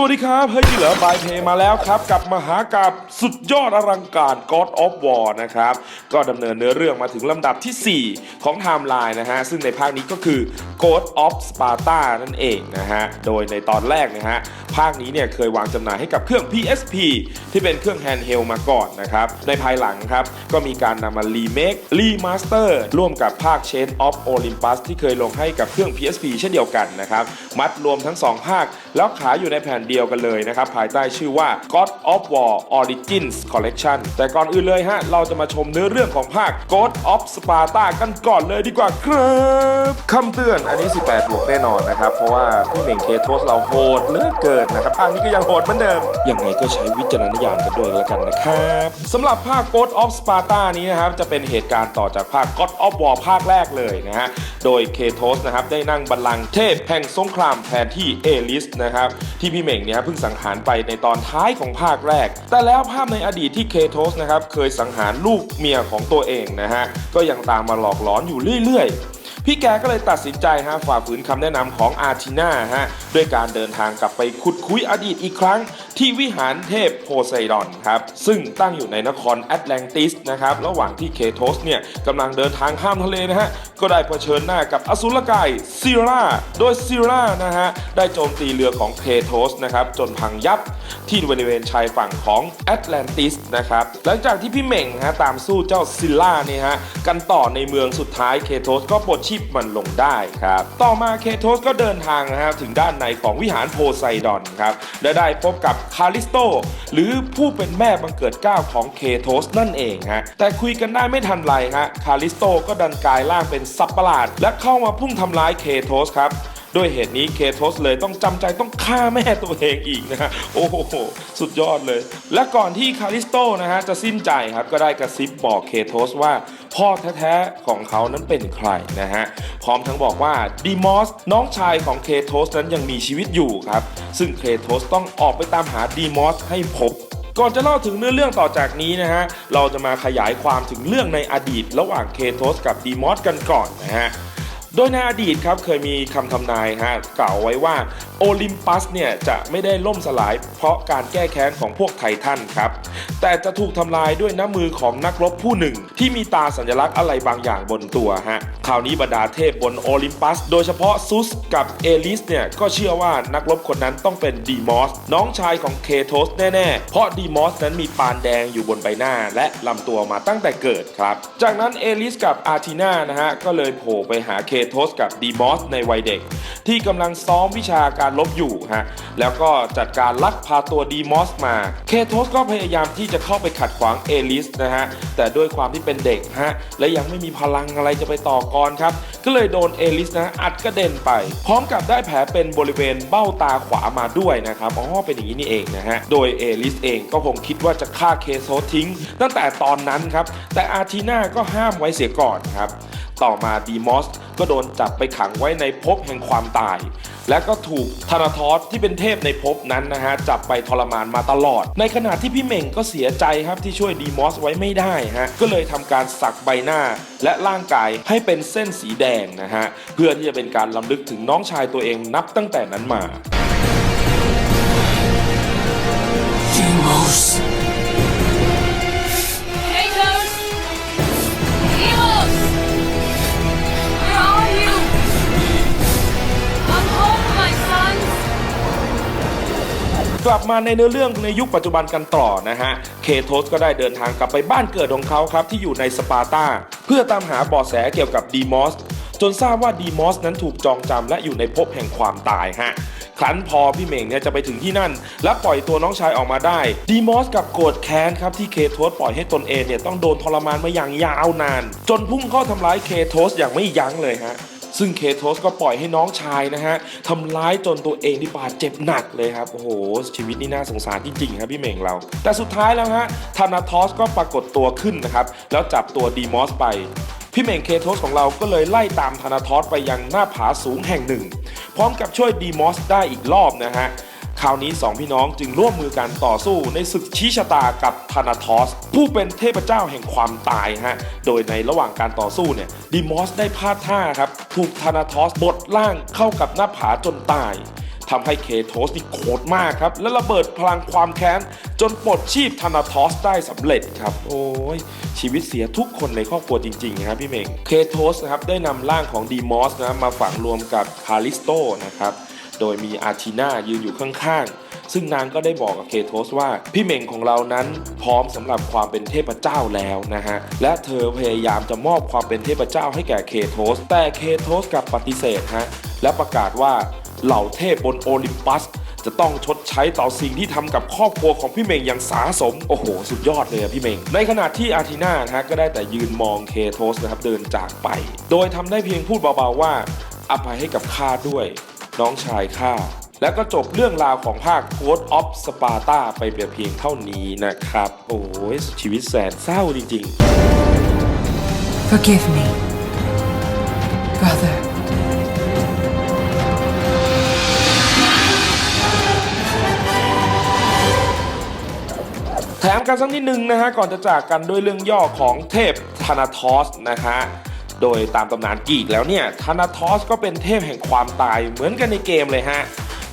สวัสดีครับ เฮ้ยเหลือบายเพมาแล้วครับ กับมหากาบสุดยอดอลังการ God of War นะครับ ก็ดำเนินเนื้อเรื่องมาถึงลำดับทีสี่ 4 ของไทม์ไลน์นะฮะ ซึ่งในภาคนี้ก็คือ God of Sparta นั่นเองนะฮะ โดยในตอนแรกนะฮะ ภาคนี้เนี่ยเคยวางจำหน่ายให้กับเครื่อง PSP ที่เป็นเครื่องแฮนด์เฮลมาก่อนนะครับ ในภายหลังครับ ก็มีการนำมารีเมครีมาสเตอร์ร่วมกับภาค Chain of Olympus ที่เคยลงให้กับเครื่อง PSP เช่นเดียวกันนะครับ มัดรวมทั้ง 2 ภาค แล้วขายอยู่ในแผ่นเดียวกันเลยนะครับ ภายใต้ชื่อว่า God of War Origins Collection แต่ก่อนอื่นเลยฮะ เราจะมาชมเนื้อเรื่องของภาค God of Sparta กันก่อนเลยดีกว่าครับคำเตือนอันนี้ 18บวกแน่นอนนะครับ เพราะว่าพี่เหม่งเคโทสเราโหดเหลือเกินนะครับภาคนี้ก็ยังโหดเหมือนเดิม ยังไงก็ใช้วิจารณญาณกันด้วยแล้วกันนะครับสำหรับภาค God of Sparta นี้นะครับจะเป็นเหตุการณ์ต่อจากภาค God of War ภาคแรกเลยนะฮะโดยเคโทสนะครับได้นั่งบัลลังก์เทพแห่งสงครามแทนที่เอลิสนะครับที่พี่เหม่งเนี่ยเพิ่งสังหารไปในตอนท้ายของภาคแรก แต่แล้วภาพในอดีตที่เคโทสนะครับเคยสังหารลูกเมียของตัวเองนะฮะก็ยังตามมาหลอกหลอนอยู่เรื่อยๆพี่แกก็เลยตัดสินใจฮะฝ่าฝืนคำแนะนำของอาร์ทิน่าฮะด้วยการเดินทางกลับไปขุดคุยอดีตอีกครั้ง ที่วิหารเทพโพไซดอนครับซึ่งตั้งอยู่ในนครแอตแลนติสนะครับระหว่างที่เคโทสเนี่ยกำลังเดินทางข้ามทะเลนะฮะก็ได้เผชิญหน้ากับอสุรกายซิร่าโดยซิร่านะฮะได้โจมตีเรือของเคโทสนะครับจนพังยับที่บริเวณชายฝั่งของแอตแลนติสนะครับหลังจากที่พี่เหม่งฮะตามสู้เจ้าซิลล่าเนี่ยฮะกันต่อในเมืองสุดท้ายเคโทสก็ปลดชีพมันลงได้ครับต่อมาเคโทสก็เดินทางนะฮะถึงด้านในของวิหารโพไซดอนครับและได้พบกับคาลิสโต หรือผู้เป็นแม่บังเกิดเก้าของเคโทสนั่นเองฮะแต่คุยกันได้ไม่ทันไรฮะคาลิสโตก็ดันกลายร่างเป็นสับประหลาด และเข้ามาพุ่งทำร้ายเคโทสครับ ด้วยเหตุนี้เคโทสเลยต้องจำใจต้องฆ่าแม่ตัวเองอีกนะฮะโอ้โหสุดยอดเลย และก่อนที่คาริสโตนะฮะจะสิ้นใจครับก็ได้กระซิบบอกเคโทสว่าพ่อแท้ๆของเขานั้นเป็นใครนะฮะพร้อมทั้งบอกว่าดีมอสน้องชายของเคโทสนั้นยังมีชีวิตอยู่ครับ ซึ่งเคโทสต้องออกไปตามหาดีมอสให้พบก่อนจะเล่าถึงเนื้อเรื่องต่อจากนี้นะฮะ เราจะมาขยายความถึงเรื่องในอดีต ระหว่างเคโทสกับดีมอสกันก่อนนะฮะ โดยในอดีตครับเคยมีคำทำนายฮะกล่าวไว้ว่า โอลิมปัสเนี่ยจะไม่ได้ล่มสลายเพราะการแก้แค้นของพวกไททันครับ แต่จะถูกทำลายด้วยน้ำมือของนักรบผู้หนึ่ง ที่มีตาสัญลักษณ์อะไรบางอย่างบนตัวฮะคราวนี้บรรดาเทพบนโอลิมปัส โดยเฉพาะซุสกับเอลิสเนี่ยก็เชื่อว่านักรบคนนั้นต้องเป็นดีมอสน้องชายของเคโทสแน่ๆ เพราะดีมอสนั้นมีปานแดงอยู่บนใบหน้า และลำตัวมาตั้งแต่เกิดครับ จากนั้นเอลิสกับอาร์ทีนานะฮะก็เลยโผล่ไปหาเคโทสกับดีมอสในวัยเด็ก ที่กำลังซ้อมวิชาการลบอยู่ฮะแล้วก็จัดการลักพาตัวดีมอสมาเคโทสก็พยายามที่จะเข้าไปขัดขวางเอลิสนะฮะแต่ด้วยความที่เป็นเด็กฮะและยังไม่มีพลังอะไรจะไปต่อกรครับ ก็เลยโดนเอลิสนะอัดกระเด็นไป พร้อมกับได้แผลเป็นบริเวณเบ้าตาขวามาด้วยนะครับอ๋อเป็นอย่างนี้นี่เองนะฮะโดยเอลิสเองก็คงคิดว่าจะฆ่าเคโทสทิ้ง ตั้งแต่ตอนนั้นครับแต่อาร์ทีน่าก็ห้ามไว้เสียก่อนครับ ต่อมาดีมอสก็โดนจับไปขังไว้ในภพแห่งความตาย และก็ถูกธนาทอสที่เป็นเทพในภพนั้นนะฮะจับไปทรมานมาตลอด ในขณะที่พี่เม่งก็เสียใจครับที่ช่วยดีมอสไว้ไม่ได้ฮะก็เลยทำการสักใบหน้า และร่างกายให้เป็นเส้นสีแดงนะฮะเพื่อที่จะเป็นการล้ำลึกถึงน้องชายตัวเองนับตั้งแต่นั้นมา มาในเนื้อเรื่องในยุคปัจจุบันกันต่อนะฮะ เคโทสก็ได้เดินทางกลับไปบ้านเกิดของเขาครับที่อยู่ในสปาร์ตาเพื่อตามหาเบาะแสเกี่ยวกับดีมอสจนทราบว่าดีมอสนั้นถูกจองจำและอยู่ในภพแห่งความตายฮะครั้นพอพี่เหม่งเนี่ยจะไปถึงที่นั่น และปล่อยตัวน้องชายออกมาได้ ดีมอสกับโกรธแค้นครับที่เคโทสปล่อยให้ตนเองเนี่ยต้องโดนทรมานมาอย่างยาวนาน จนพุ่งเข้าทำร้ายเคโทสอย่างไม่ยั้งเลยฮะ ซึ่งเคโทสก็ปล่อยให้น้องชายนะฮะทำร้ายจนตัวเองที่บาดเจ็บหนักเลยครับ โอ้โห ชีวิตนี่น่าสงสารจริงๆครับพี่เม่งเรา แต่สุดท้ายแล้วฮะธานาทอสก็ปรากฏตัวขึ้นนะครับ แล้วจับตัวดีมอสไป พี่เม่งเคโทสของเราก็เลยไล่ตามธานาทอสไปยังหน้าผาสูงแห่งหนึ่ง พร้อมกับช่วยดีมอสได้อีกรอบนะฮะ คราวนี้สองพี่น้องจึงร่วมมือกันต่อสู้ในศึกชี้ชะตากับธานาทอส ผู้เป็นเทพเจ้าแห่งความตายฮะ โดยในระหว่างการต่อสู้เนี่ยดีมอสได้พลาดท่าครับ ถูกธานาทอสบดล่างเข้ากับหน้าผาจนตายทำให้เคโทสนี่โกรธมากครับ และระเบิดพลังความแค้น จนปลดชีพธานาทอสได้สำเร็จครับ โอ้ย ชีวิตเสียทุกคนในครอบครัวจริงๆนะครับพี่เมงเคโทสนะครับได้นำร่างของดีมอสนะมาฝังรวมกับคาลิสโตนะครับ โดยมีอาร์ทีนายืนอยู่ข้างๆ ซึ่งนางก็ได้บอกกับเคโทสว่า พี่เม่งของเรานั้นพร้อมสำหรับความเป็นเทพเจ้าแล้วนะฮะ และเธอพยายามจะมอบความเป็นเทพเจ้าให้แก่เคโทส แต่เคโทสกลับปฏิเสธฮะ และประกาศว่าเหล่าเทพบนโอลิมปัสจะต้องชดใช้ต่อสิ่งที่ทำกับครอบครัวของพี่เมงอย่างสาสม โอ้โห สุดยอดเลยพี่เมง ในขณะที่อาร์ทีนานะฮะก็ได้แต่ยืนมองเคโทสนะครับเดินจากไป โดยทำได้เพียงพูดเบาๆว่าอภัยให้กับข้าด้วย น้องชายข้าแล้วก็จบเรื่องราวของภาค Code of Sparta ไปเพียงเท่านี้นะครับ โอ้ยชีวิตแสนเศร้าจริงๆ Forgive me, brother. แถมกันสักนิดนึงนะฮะ ก่อนจะจากกันด้วยเรื่องย่อของเทพธานาทอสนะฮะ โดยตามตำนานกรีกแล้วเนี่ยธานาทอสก็เป็นเทพแห่งความตายเหมือนกันในเกมเลยฮะ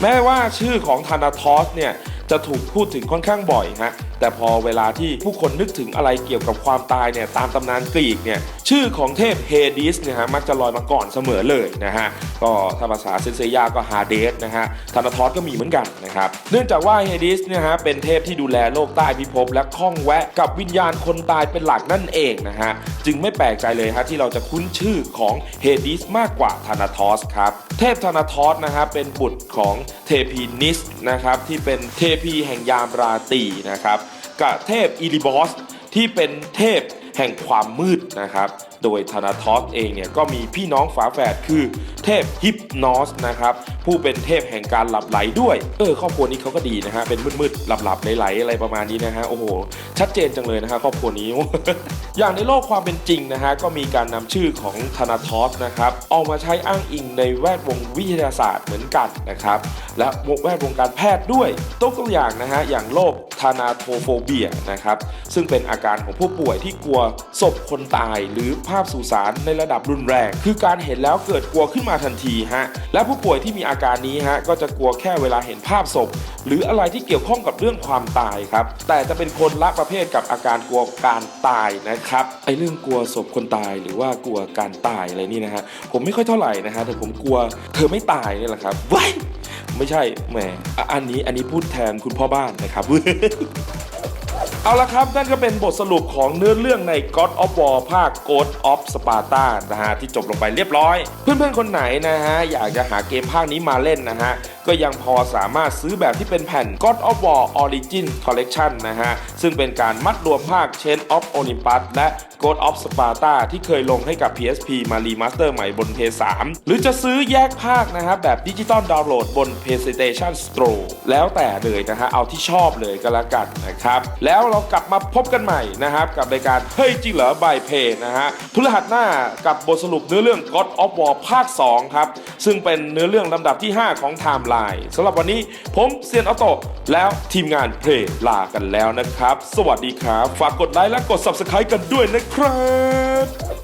แม้ว่าชื่อของธานาทอสเนี่ยจะถูกพูดถึงค่อนข้างบ่อยฮะ แต่พอเวลาที่ผู้คนนึกถึงอะไรเกี่ยวกับความตายเนี่ยตามตำนานกรีกเนี่ยชื่อของเทพเฮดิสเนี่ยฮะมักจะลอยมาก่อนเสมอเลยนะฮะก็ถ้าภาษาเซนเซียาก็ฮาเดสนะฮะธานาทอสก็มีเหมือนกันนะครับเนื่องจากว่าเฮดิสเนี่ยฮะเป็นเทพที่ดูแลโลกใต้พิภพและข้องแวะกับวิญญาณคนตายเป็นหลักนั่นเองนะฮะจึงไม่แปลกใจเลยฮะที่เราจะคุ้นชื่อของเฮดิสมากกว่าธานาทอสครับเทพธานาทอสนะฮะเป็นบุตรของเทพีนิสนะครับที่เป็นเทพีแห่งยามราตรีนะครับ กับเทพอีลิบอสที่เป็นเทพแห่งความมืดนะครับ โดยธนาทอสเองเนี่ยก็มีพี่น้องฝาแฝดคือเทพฮิปนอสนะครับผู้เป็นเทพแห่งการหลับไหลด้วย เออครอบครัวนี้เขาก็ดีนะฮะเป็นมืดๆหลับๆไหลๆอะไรประมาณนี้นะฮะโอ้โหชัดเจนจังเลยนะฮะครอบครัวนี้ อย่างในโลกความเป็นจริงนะฮะก็มีการนำชื่อของธนาทอสนะครับออกมาใช้อ้างอิงในแวดวงวิทยาศาสตร์เหมือนกันนะครับและแวดวงการแพทย์ด้วยตัวอย่างนะฮะอย่างโรค นาโทโฟเบียนะครับซึ่งเป็นอาการของผู้ป่วยที่กลัวศพคนตาย หรือภาพสุสานในระดับรุนแรง คือการเห็นแล้วเกิดกลัวขึ้นมาทันทีฮะและผู้ป่วยที่มีอาการนี้ฮะก็จะกลัวแค่เวลาเห็นภาพศพ หรืออะไรที่เกี่ยวข้องกับเรื่องความตายครับแต่จะเป็นคนละประเภทกับอาการกลัวการตายนะครับไอเรื่องกลัวศพคนตายหรือว่ากลัวการตายอะไรนี่นะฮะผมไม่ค่อยเท่าไหร่นะฮะแต่ผมกลัวเธอไม่ตายนี่แหละครับว้าย ไม่ใช่แหมอ,อันนี้อันนี้พูดแทนคุณพ่อบ้านนะครับ เอาละครับ นั่นก็เป็นบทสรุปของเนื้อเรื่องใน God of War ภาค God of Sparta นะฮะที่จบลงไปเรียบร้อย เพื่อนๆคนไหนนะฮะ อยากจะหาเกมภาคนี้มาเล่นนะฮะ ก็ยังพอสามารถซื้อแบบที่เป็นแผ่น God of War Origin Collection นะฮะ ซึ่งเป็นการมัดรวมภาค Chain of Olympus และ God of Sparta ที่เคยลงให้กับ PSP มารีมาสเตอร์ใหม่บน PS3 หรือจะซื้อแยกภาคนะฮะแบบดิจิตอลดาวน์โหลดบน PlayStation Store แล้วแต่เลยนะฮะเอาที่ชอบเลยก็แล้วกันนะครับ แล้วเรากลับมาพบกันใหม่นะครับกับรายการเฮ้ยจริงเหรอบายเพย์นะฮะพฤหัสหน้ากับบทสรุปเนื้อเรื่อง God of War ภาค 2 ครับ ซึ่งเป็นเนื้อเรื่องลำดับที่ 5 ของ Timeline สำหรับวันนี้ผมเซียนออโตแล้วทีมงานเพลย์ลากันแล้วนะครับ สวัสดีครับ ฝากกดไลค์และกด Subscribe กันด้วยนะครับ